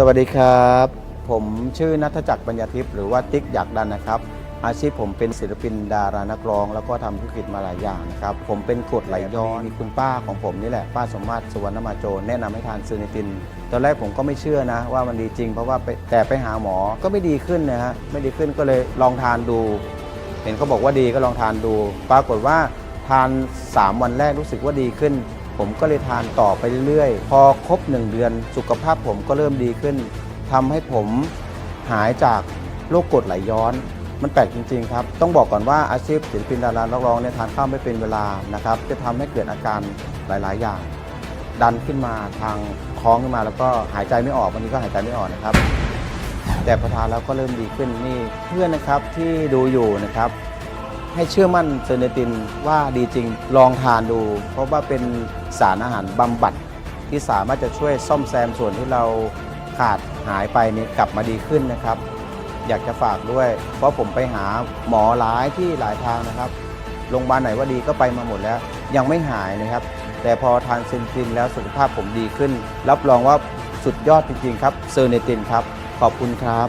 สวัสดีครับ ผมชื่อนัทจักรปัญญาทิพย์หรือว่าติ๊กอยากดันนะครับ อาชีพผมเป็นศิลปินดารานักร้อง แล้วก็ทำธุรกิจมาหลายอย่างนะครับ ผมเป็นกรดไหลย้อนมีคุณป้าของผมนี่แหละ ป้าสมมาตรสุวรรณมาโจรแนะนำให้ทานซูนิติน ตอนแรกผมก็ไม่เชื่อนะ ว่ามันดีจริง เพราะว่าไปแต่ไปหาหมอก็ไม่ดีขึ้นนะฮะไม่ดีขึ้นก็เลยลองทานดู เห็นเขาบอกว่าดีก็ลองทานดู ปรากฏว่าทาน 3 วันแรกรู้สึกว่าดีขึ้น ผมก็เลยทานต่อไปเรื่อยๆ พอครบ 1 เดือนสุขภาพผมก็เริ่มดีขึ้นทำให้ผมหายจากโรคกรดไหลย้อน มันแปลกจริงๆครับ ต้องบอกก่อนว่าอาชีพศิลปินดารานักร้องเนี่ยทานข้าวไม่เป็นเวลานะครับ จะทำให้เกิดอาการหลายๆ อย่าง ดันขึ้นมาทางท้องขึ้นมาแล้วก็หายใจไม่ออกวันนี้ก็หายใจไม่ออกนะครับ แต่พอทานแล้วก็เริ่มดีขึ้นนี่เพื่อนนะครับที่ดูอยู่นะครับ ให้เชื่อมั่นเซอร์เนตินว่าดีจริงลองทานดู เพราะว่าเป็นสารอาหารบำบัดที่สามารถจะช่วยซ่อมแซมส่วนที่เราขาดหายไปนี่กลับมาดีขึ้นนะครับ อยากจะฝากด้วย เพราะผมไปหาหมอหลายที่หลายทางนะครับโรงพยาบาลไหนว่าดีก็ไปมาหมดแล้ว ยังไม่หายนะครับ แต่พอทานเซนตินแล้วสุขภาพผมดีขึ้น รับรองว่าสุดยอดจริงๆครับเซอร์เนตินครับ ขอบคุณครับ